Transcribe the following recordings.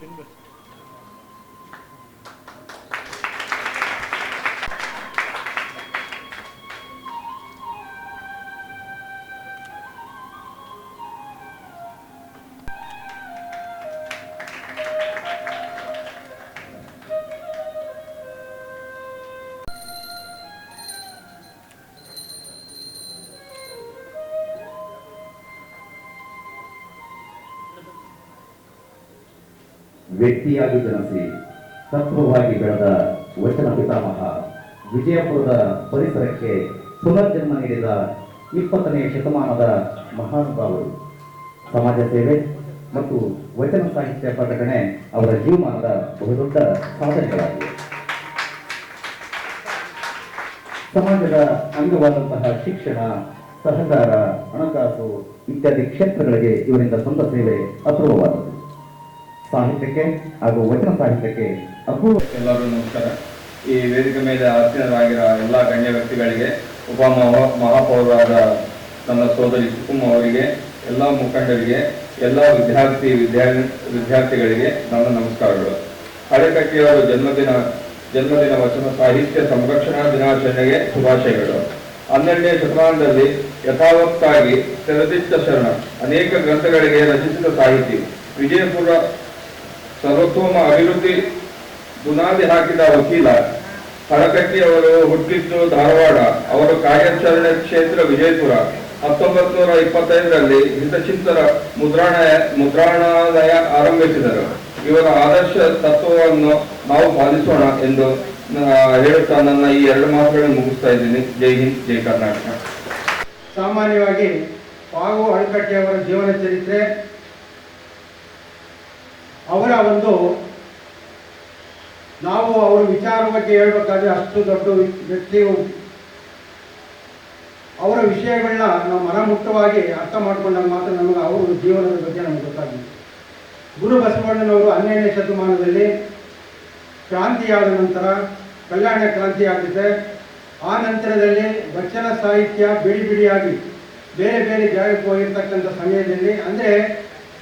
been, but ವ್ಯಕ್ತಿಯಾಗಿ ಜನಿಸಿ ತತ್ವವಾಗಿ ಬೆಳೆದ ವಚನ ಪಿತಾಮಹ ವಿಜಯಪುರದ ಪರಿಸರಕ್ಕೆ ಪುನರ್ಜನ್ಮ ನೀಡಿದ ಇಪ್ಪತ್ತನೇ ಶತಮಾನದ ಮಹಾನುಭಾವರು. ಸಮಾಜ ಸೇವೆ ಮತ್ತು ವಚನ ಸಾಹಿತ್ಯ ಪ್ರಕಟಣೆ ಅವರ ಜೀವಮಾನದ ಬಹುದೊಡ್ಡ ಸಾಧನೆಗಳಾಗಿವೆ. ಸಮಾಜದ ಅಂಗವಾದಂತಹ ಶಿಕ್ಷಣ, ಸಹಕಾರ, ಹಣಕಾಸು ಇತ್ಯಾದಿ ಕ್ಷೇತ್ರಗಳಿಗೆ ಇವರಿಂದ ಸ್ವಂತ ಸೇವೆ ಅಪೂರ್ವವಾದದ್ದು ಸಾಹಿತ್ಯಕ್ಕೆ ಹಾಗೂ ವಚನ ಸಾಹಿತ್ಯಕ್ಕೆ ಅಪೂರ್ವ ಎಲ್ಲರೂ ನಮಸ್ಕಾರ. ಈ ವೇದಿಕೆ ಮೇಲೆ ಆಸೀನರಾಗಿರೋ ಎಲ್ಲ ಗಣ್ಯ ವ್ಯಕ್ತಿಗಳಿಗೆ ಉಪ ಮಹಾ- ಮಹಾಪೌರರಾದ ನನ್ನ ಸೋದರಿ ಸುಕುಮ್ ಅವರಿಗೆ, ಎಲ್ಲ ಮುಖಂಡರಿಗೆ, ಎಲ್ಲ ವಿದ್ಯಾರ್ಥಿ, ವಿದ್ಯಾ, ವಿದ್ಯಾರ್ಥಿಗಳಿಗೆ ನನ್ನ ನಮಸ್ಕಾರಗಳು. ಅಡೆಕಟ್ಟಿಯವರ ಜನ್ಮದಿನ ಜನ್ಮದಿನ ವಚನ ಸಾಹಿತ್ಯ ಸಂರಕ್ಷಣಾ ದಿನಾಚರಣೆಗೆ ಶುಭಾಶಯಗಳು. ಹನ್ನೆರಡನೇ ಶತಮಾನದಲ್ಲಿ ಯಥಾವತ್ತಾಗಿ ತೆರೆದಿಟ್ಟ ಶರಣ, ಅನೇಕ ಗ್ರಂಥಗಳಿಗೆ ರಚಿಸಿದ ಸಾಹಿತಿ, ವಿಜಯಪುರ ಸರ್ವತೋಮ ಅಭಿವೃದ್ಧಿ ಬುನಾದಿ ಹಾಕಿದ ವಕೀಲ ಹರಕಟ್ಟಿ ಅವರು ಹುಟ್ಟಿದ್ದು ಧಾರವಾಡ. ಅವರ ಕಾರ್ಯಾಚರಣೆ ಕ್ಷೇತ್ರ ವಿಜಯಪುರ. ಹತ್ತೊಂಬತ್ತು ನೂರ ಇಪ್ಪತ್ತೈದರಲ್ಲಿ ಹಿತಚಿಂತರ ಮುದ್ರಾಣ ಮುದ್ರಾಣಾಲಯ ಆರಂಭಿಸಿದರು. ಇವರ ಆದರ್ಶ ತತ್ವವನ್ನು ನಾವು ಪಾಲಿಸೋಣ ಎಂದು ಹೇಳುತ್ತಾ ನನ್ನ ಈ ಎರಡು ಮಾತುಗಳನ್ನು ಮುಗಿಸ್ತಾ ಇದ್ದೀನಿ. ಜೈ ಹಿಂದ್, ಜೈ ಕರ್ನಾಟಕ. ಸಾಮಾನ್ಯವಾಗಿ ಪಾಗು ಅವರ ಜೀವನ ಚರಿತ್ರೆ ಅವರ ಒಂದು ನಾವು ಅವರ ವಿಚಾರ ಬಗ್ಗೆ ಹೇಳ್ಬೇಕಾದ್ರೆ ಅಷ್ಟು ದೊಡ್ಡ ವ್ಯಕ್ತಿಯು ಅವರ ವಿಷಯಗಳನ್ನ ನಾವು ಮನಮುಟ್ಟವಾಗಿ ಅರ್ಥ ಮಾಡ್ಕೊಂಡಾಗ ಮಾತ್ರ ನಮಗೆ ಅವರ ಜೀವನದ ಬಗ್ಗೆ ನಮಗೆ ಗೊತ್ತಾಗಿದೆ ಗುರು ಬಸವಣ್ಣನವರು ಹನ್ನೆರಡನೇ ಶತಮಾನದಲ್ಲಿ ಕ್ರಾಂತಿಯಾದ ನಂತರ, ಕಲ್ಯಾಣ ಕ್ರಾಂತಿ ಆಗುತ್ತೆ ಆ ನಂತರದಲ್ಲಿ ವಚನ ಸಾಹಿತ್ಯ ಬಿಡಿ ಬಿಡಿಯಾಗಿ ಬೇರೆ ಬೇರೆ ಜಾಗಕ್ಕೆ ಹೋಗಿರ್ತಕ್ಕಂಥ ಸಮಯದಲ್ಲಿ, ಅಂದರೆ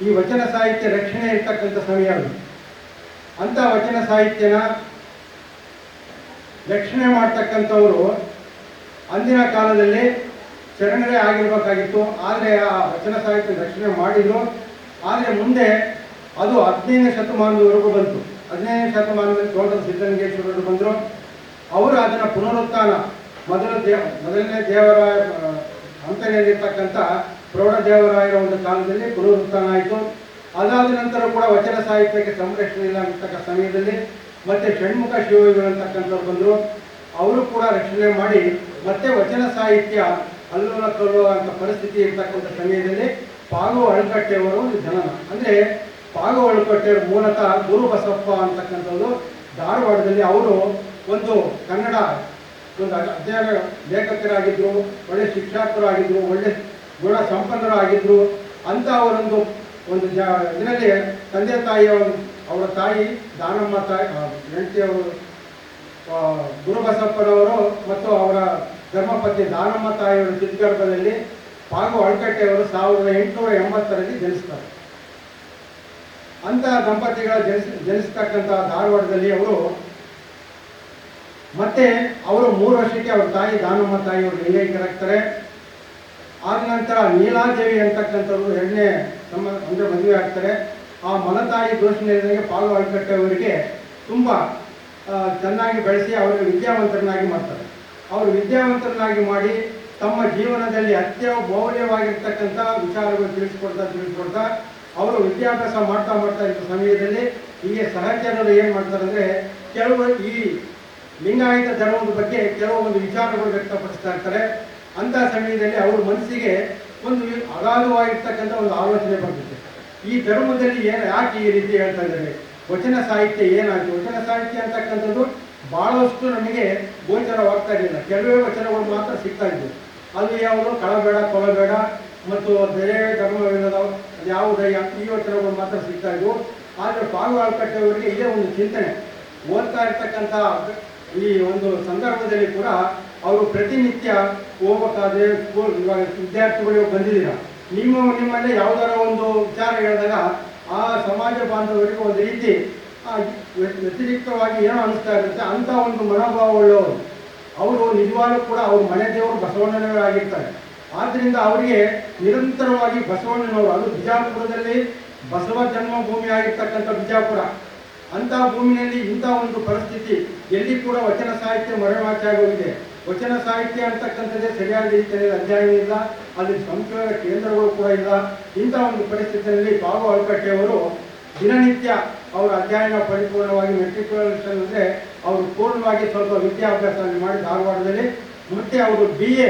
ಈ ವಚನ ಸಾಹಿತ್ಯ ರಕ್ಷಣೆ ಇರ್ತಕ್ಕಂಥ ಸಮಯ ಅದು. ಅಂಥ ವಚನ ಸಾಹಿತ್ಯನ ರಕ್ಷಣೆ ಮಾಡ್ತಕ್ಕಂಥವರು ಅಂದಿನ ಕಾಲದಲ್ಲಿ ಶರಣರೇ ಆಗಿರಬೇಕಾಗಿತ್ತು. ಆದರೆ ಆ ವಚನ ಸಾಹಿತ್ಯ ರಕ್ಷಣೆ ಮಾಡಿದ್ರು. ಆದರೆ ಮುಂದೆ ಅದು ಹದಿನೈದನೇ ಶತಮಾನದವರೆಗೂ ಬಂತು. ಹದಿನೈದನೇ ಶತಮಾನದಲ್ಲಿ ತೋಟದ ಸಿದ್ಧಲಿಂಗೇಶ್ವರರು ಬಂದರು. ಅವರು ಅದನ್ನು ಪುನರುತ್ಥಾನ. ಮೊದಲ ದೇವ ಮೊದಲನೇ ದೇವರಾಯ ಆ, ಪ್ರೌಢದೇವರಾಯರ ಪ್ರೌಢ ದೇವರಾಯರ ಒಂದು ಕಾಲದಲ್ಲಿ ಪುನರುತ್ಥಾನ ಆಯಿತು ಅದಾದ ನಂತರ ಕೂಡ ವಚನ ಸಾಹಿತ್ಯಕ್ಕೆ ಸಂರಕ್ಷಣೆ ಇಲ್ಲ ಅಂತಕ್ಕ ಸಮಯದಲ್ಲಿ ಮತ್ತೆ ಷಣ್ಮುಖ ಶಿವಗಳು ಅಂತಕ್ಕಂಥವ್ರು ಬಂದರು. ಅವರು ಕೂಡ ರಕ್ಷಣೆ ಮಾಡಿ ಮತ್ತೆ ವಚನ ಸಾಹಿತ್ಯ ಅಲ್ಲೋಲ ಕಲ್ಲೋಲ ಅಂತ ಪರಿಸ್ಥಿತಿ ಇರ್ತಕ್ಕಂಥ ಸಮಯದಲ್ಲಿ ಪಾಗು ಅಳುಕಟ್ಟೆಯವರು ಒಂದು ಜನನ. ಅಂದರೆ ಪಾಗು ಅಳಕಟ್ಟೆಯವರು ಮೂಲತಃ ಗುರು ಬಸಪ್ಪ ಅಂತಕ್ಕಂಥದ್ದು ಧಾರವಾಡದಲ್ಲಿ ಅವರು ಒಂದು ಕನ್ನಡ ಒಂದು ಅಧ್ಯಯನ ಲೇಖಕರಾಗಿದ್ದರು ಒಳ್ಳೆ ಶಿಕ್ಷಕರಾಗಿದ್ದರು ಒಳ್ಳೆ ಗುಣ ಸಂಪನ್ನರಾಗಿದ್ದರು ಅಂತ ಅವರೊಂದು ಒಂದು ಜ ಇದರಲ್ಲಿ ತಂದೆ ತಾಯಿಯ ಅವರ ತಾಯಿ ದಾನಮ್ಮ ತಾಯಿ ಹೆಂಡತಿಯವರು ಗುರುಬಸಪ್ಪನವರು ಮತ್ತು ಅವರ ಧರ್ಮಪತ್ನಿ ದಾನಮ್ಮ ತಾಯಿಯವರ ಚಿತ್ರಗರ್ಭದಲ್ಲಿ ಪಾಗು ಅಳ್ಕಟ್ಟೆಯವರು ಸಾವಿರದ ಎಂಟುನೂರ ಎಂಬತ್ತರಲ್ಲಿ ಜನಿಸ್ತಾರೆ. ಅಂತಹ ದಂಪತಿಗಳ ಜನಿಸ್ ಜನಿಸ್ತಕ್ಕಂಥ ಧಾರವಾಡದಲ್ಲಿ ಅವರು ಮತ್ತೆ ಅವರು ಮೂರು ವರ್ಷಕ್ಕೆ ಅವ್ರ ತಾಯಿ ದಾನಮ್ಮ ತಾಯಿ ಅವರು ಲಿಂಗೈಕ್ಯರಾಗ್ತಾರೆ ಆದ ನಂತರ ನೀಲಾದೇವಿ ಅಂತಕ್ಕಂಥವ್ರು ಎರಡನೇ ತಮ್ಮ ಅಂದರೆ ಮದುವೆ ಆಗ್ತಾರೆ. ಆ ಮಲತಾಯಿ ನೀಡಿದಂಗೆ ಪಾಲು ಅಳ್ಕಟ್ಟೆ ಅವರಿಗೆ ತುಂಬ ಚೆನ್ನಾಗಿ ಬೆಳೆಸಿ ಅವರಿಗೆ ವಿದ್ಯಾವಂತರನ್ನಾಗಿ ಮಾಡ್ತಾರೆ. ಅವರು ವಿದ್ಯಾವಂತರನ್ನಾಗಿ ಮಾಡಿ ತಮ್ಮ ಜೀವನದಲ್ಲಿ ಅತ್ಯ ಮೌಲ್ಯವಾಗಿರ್ತಕ್ಕಂಥ ವಿಚಾರಗಳು ತಿಳಿಸ್ಕೊಡ್ತಾ ತಿಳಿಸ್ಕೊಡ್ತಾ ಅವರು ವಿದ್ಯಾಭ್ಯಾಸ ಮಾಡ್ತಾ ಮಾಡ್ತಾ ಇದ್ದ ಸಮಯದಲ್ಲಿ ಹೀಗೆ ಸಹಚರರು ಏನು ಮಾಡ್ತಾರೆ ಅಂದರೆ ಕೆಲವು ಈ ಲಿಂಗಾಯತ ಧರ್ಮದ ಬಗ್ಗೆ ಕೆಲವೊಂದು ವಿಚಾರಗಳು ವ್ಯಕ್ತಪಡಿಸ್ತಾ ಇರ್ತಾರೆ. ಅಂಥ ಸಮಯದಲ್ಲಿ ಅವ್ರ ಮನಸ್ಸಿಗೆ ಒಂದು ಅಗಾಧವಾಗಿರ್ತಕ್ಕಂಥ ಒಂದು ಆಲೋಚನೆ ಬರ್ತದೆ. ಈ ಧರ್ಮದಲ್ಲಿ ಏನು ಯಾಕೆ ಈ ರೀತಿ ಹೇಳ್ತಾ ಇದ್ದಾರೆ? ವಚನ ಸಾಹಿತ್ಯ ಏನಾಯಿತು? ವಚನ ಸಾಹಿತ್ಯ ಅಂತಕ್ಕಂಥದ್ದು ಬಹಳಷ್ಟು ನಮಗೆ ಗೋಚರವಾಗ್ತಾ ಇರಲಿಲ್ಲ. ಕೆಲವೇ ವಚನಗಳು ಮಾತ್ರ ಸಿಗ್ತಾ ಇದ್ದವು ಅದು ಯಾವುದು? ಕಳಬೇಡ ಕೊಲಬೇಡ ಮತ್ತು ಬೇರೆ ಧರ್ಮವಿಲ್ಲದ ಯಾವುದೇ ಈ ವಚನಗಳು ಮಾತ್ರ ಸಿಗ್ತಾ ಇದ್ವು. ಆದರೆ ಪಾಲ್ವಾಳ್ಕಟ್ಟೆಯವರಿಗೆ ಇದೇ ಒಂದು ಚಿಂತನೆ. ಓದ್ತಾ ಇರ್ತಕ್ಕಂಥ ಈ ಒಂದು ಸಂದರ್ಭದಲ್ಲಿ ಕೂಡ ಅವರು ಪ್ರತಿನಿತ್ಯ ಹೋಗ್ಬೇಕಾದ್ರೆ ಸ್ಕೂಲ್ ಇವಾಗ ವಿದ್ಯಾರ್ಥಿಗಳು ಬಂದಿದ್ದೀರ? ನೀವು ನಿಮ್ಮಲ್ಲಿ ಯಾವುದಾರ ಒಂದು ವಿಚಾರ ಹೇಳಿದಾಗ ಆ ಸಮಾಜ ಬಾಂಧವರಿಗೆ ಒಂದು ರೀತಿ ವ್ಯತಿರಿಕ್ತವಾಗಿ ಏನೋ ಅನಿಸ್ತಾ ಇರುತ್ತೆ ಅಂತ ಒಂದು ಮನೋಭಾವ ಉಳ್ಳವರು. ಅವರು ನಿಜವಾಗ್ಲೂ ಕೂಡ ಅವ್ರ ಮನೆ ದೇವರು ಬಸವಣ್ಣನವರಾಗಿರ್ತಾರೆ ಆದ್ದರಿಂದ ಅವರಿಗೆ ನಿರಂತರವಾಗಿ ಬಸವಣ್ಣನವರು, ಅದು ಬಿಜಾಪುರದಲ್ಲಿ ಬಸವ ಜನ್ಮಭೂಮಿ ಆಗಿರ್ತಕ್ಕಂಥ ಬಿಜಾಪುರ. ಅಂತ ಭೂಮಿಯಲ್ಲಿ ಇಂಥ ಒಂದು ಪರಿಸ್ಥಿತಿ ಎಲ್ಲಿ ಕೂಡ ವಚನ ಸಾಹಿತ್ಯ ಮರೆಮಾಚಾಗಿ ಹೋಗಿದೆ ವಚನ ಸಾಹಿತ್ಯ ಅಂತಕ್ಕಂಥದ್ದೇ ಸರಿಯಾದ ರೀತಿಯಲ್ಲಿ ಅಧ್ಯಯನ ಇಲ್ಲ, ಅಲ್ಲಿ ಸಂಶೋಧನ ಕೇಂದ್ರಗಳು ಕೂಡ ಇಲ್ಲ. ಇಂಥ ಒಂದು ಪರಿಸ್ಥಿತಿಯಲ್ಲಿ ಬಾಬು ಅಳ್ಕಟ್ಟೆಯವರು ದಿನನಿತ್ಯ ಅವರ ಅಧ್ಯಯನ ಪರಿಪೂರ್ಣವಾಗಿ ಮೆಟ್ರಿಕ್ಯುಲೇಷನ್ ಅವರು ಪೂರ್ಣವಾಗಿ ಸ್ವಲ್ಪ ವಿದ್ಯಾಭ್ಯಾಸ ಮಾಡಿ ಧಾರವಾಡದಲ್ಲಿ. ಮತ್ತೆ ಅವರು ಬಿ ಎ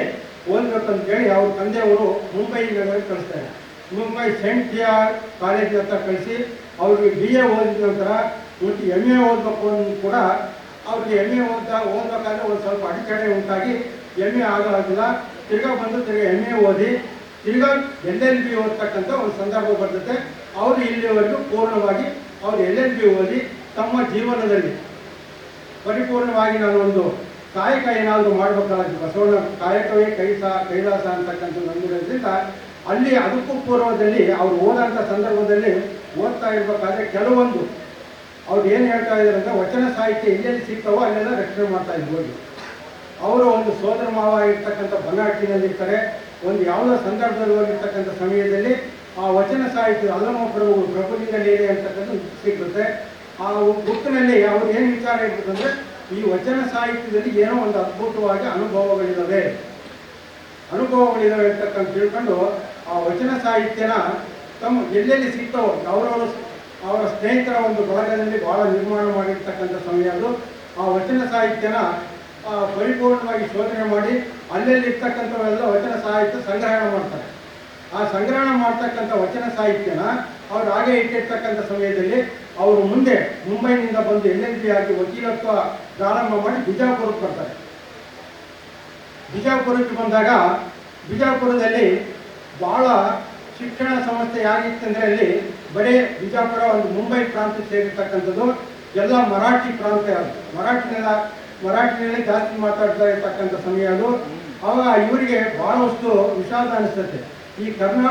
ಹೇಳಿ ಅವ್ರ ತಂದೆಯವರು ಮುಂಬೈ ನಗರಕ್ಕೆ ಕಳಿಸ್ತಾರೆ. ಮುಂಬೈ ಸೆಂಟ್ ಜಿಆರ್ ಕಾಲೇಜ್ ಹತ್ರ ಕಳಿಸಿ, ಅವ್ರಿಗೆ ಬಿ ಎ ಓದಿದ ನಂತರ ಮತ್ತು ಎಂ ಎ ಓದಬೇಕು ಕೂಡ ಅವ್ರಿಗೆ ಎಂ ಎ ಓದ್ತಾ ಓದಬೇಕಾದ್ರೆ ಒಂದು ಸ್ವಲ್ಪ ಅಡಚಣೆ ಉಂಟಾಗಿ ಎಂ ಎ ಆಗೋದಿಲ್ಲ. ತಿರ್ಗಾ ಬಂದು ತಿರ್ಗಾ ಎಂ ಎ ಓದಿ, ತಿರ್ಗಾ ಎಲ್ ಎಲ್ ಬಿ ಓದ್ತಕ್ಕಂಥ ಒಂದು ಸಂದರ್ಭ ಬರ್ತದೆ. ಅವರು ಇಲ್ಲಿವರೆಗೂ ಪೂರ್ಣವಾಗಿ ಅವರು ಎಲ್ ಎಲ್ ಬಿ ಓದಿ ತಮ್ಮ ಜೀವನದಲ್ಲಿ ಪರಿಪೂರ್ಣವಾಗಿ ನಾನು ಒಂದು ಕಾಯಕ ಏನಾದರೂ ಮಾಡಬೇಕಾದ್ರೆ ಬಸವಣ್ಣ ಕಾಯಕವೇ ಕೈಸ ಕೈಲಾಸ ಅಂತಕ್ಕಂಥ ನಂಬಿರೋದ್ರಿಂದ ಅಲ್ಲಿ ಅದಕ್ಕೂ ಪೂರ್ವದಲ್ಲಿ ಅವ್ರು ಓದಂಥ ಸಂದರ್ಭದಲ್ಲಿ ಓದ್ತಾ ಇರಬೇಕಾದ್ರೆ ಕೆಲವೊಂದು ಅವ್ರು ಏನು ಹೇಳ್ತಾ ಇದ್ದಾರೆ ಅಂದರೆ ವಚನ ಸಾಹಿತ್ಯ ಎಲ್ಲೆಲ್ಲಿ ಸಿಗ್ತಾವೋ ಅಲ್ಲೆಲ್ಲ ರಕ್ಷಣೆ ಮಾಡ್ತಾ ಹೋಗಿ ಅವರು ಒಂದು ಸೋದರ ಮಾವ ಇರ್ತಕ್ಕಂಥ ಬನ್ನಾಟಿನಲ್ಲಿರ್ತಾರೆ ಒಂದು ಯಾವುದೋ ಸಂದರ್ಭದಲ್ಲಿ ಹೋಗಿರ್ತಕ್ಕಂಥ ಸಮಯದಲ್ಲಿ ಆ ವಚನ ಸಾಹಿತ್ಯ ಅಲ್ಲಮ ಪ್ರಭು ಪ್ರಭುಲಿಂಗ ಇದೆ ಅಂತಕ್ಕಂಥ ಸಿಗುತ್ತೆ ಆ ಬುಕ್ನಲ್ಲಿ ಅವ್ರು ಏನು ವಿಚಾರ ಇರ್ತದೆ ಅಂದರೆ ಈ ವಚನ ಸಾಹಿತ್ಯದಲ್ಲಿ ಏನೋ ಒಂದು ಅದ್ಭುತವಾಗಿ ಅನುಭವಗಳಿದ್ದಾವೆ ಅನುಭವಗಳಿದ್ದಾವೆ ಅಂತಕ್ಕಂಥ ತಿಳ್ಕೊಂಡು ಆ ವಚನ ಸಾಹಿತ್ಯನ ತಮ್ಮ ಎಲ್ಲೆಲ್ಲಿ ಸಿಗ್ತಾವೋ ಅವರವರು ಅವರ ಸ್ನೇಹಿತರ ಒಂದು ಬಳಗದಲ್ಲಿ ಬಹಳ ನಿರ್ಮಾಣ ಮಾಡಿರ್ತಕ್ಕಂಥ ಸಮಯ ಅದು. ಆ ವಚನ ಸಾಹಿತ್ಯನ ಪರಿಪೂರ್ಣವಾಗಿ ಶೋಧನೆ ಮಾಡಿ ಅಲ್ಲಲ್ಲಿ ಇರ್ತಕ್ಕಂಥವೆಲ್ಲ ವಚನ ಸಾಹಿತ್ಯ ಸಂಗ್ರಹಣ ಮಾಡ್ತಾರೆ. ಆ ಸಂಗ್ರಹಣ ಮಾಡ್ತಕ್ಕಂಥ ವಚನ ಸಾಹಿತ್ಯನ ಅವರು ಹಾಗೆ ಇಟ್ಟಿರ್ತಕ್ಕಂಥ ಸಮಯದಲ್ಲಿ ಅವರು ಮುಂದೆ, ಮುಂಬೈನಿಂದ ಬಂದು ಎಲ್ ಎಲ್ ಬಿ ಆಗಿ ವಕೀಲತ್ವ ಪ್ರಾರಂಭ ಮಾಡಿ ಬಿಜಾಪುರಕ್ಕೆ ಬರ್ತಾರೆ. ಬಿಜಾಪುರಕ್ಕೆ ಬಂದಾಗ, ಬಿಜಾಪುರದಲ್ಲಿ ಬಹಳ ಶಿಕ್ಷಣ ಸಂಸ್ಥೆ ಯಾರಿತ್ತಂದ್ರೆ ಅಲ್ಲಿ ಬರೀ ಬಿಜಾಪುರ ಒಂದು ಮುಂಬೈ ಪ್ರಾಂತ್ಯ ಸೇರಿರ್ತಕ್ಕಂಥದ್ದು, ಎಲ್ಲ ಮರಾಠಿ ಪ್ರಾಂತ್ಯ ಅದು. ಮರಾಠಿನೆಲ್ಲ, ಮರಾಠಿನಲ್ಲಿ ಜಾಸ್ತಿ ಮಾತಾಡ್ತಾ ಇರ್ತಕ್ಕಂಥ ಸಮಯ ಅದು. ಅವಾಗ ಇವರಿಗೆ ಬಹಳಷ್ಟು ವಿಷಾದ ಅನಿಸ್ತದೆ. ಈ ಕರ್ನಾಟಕ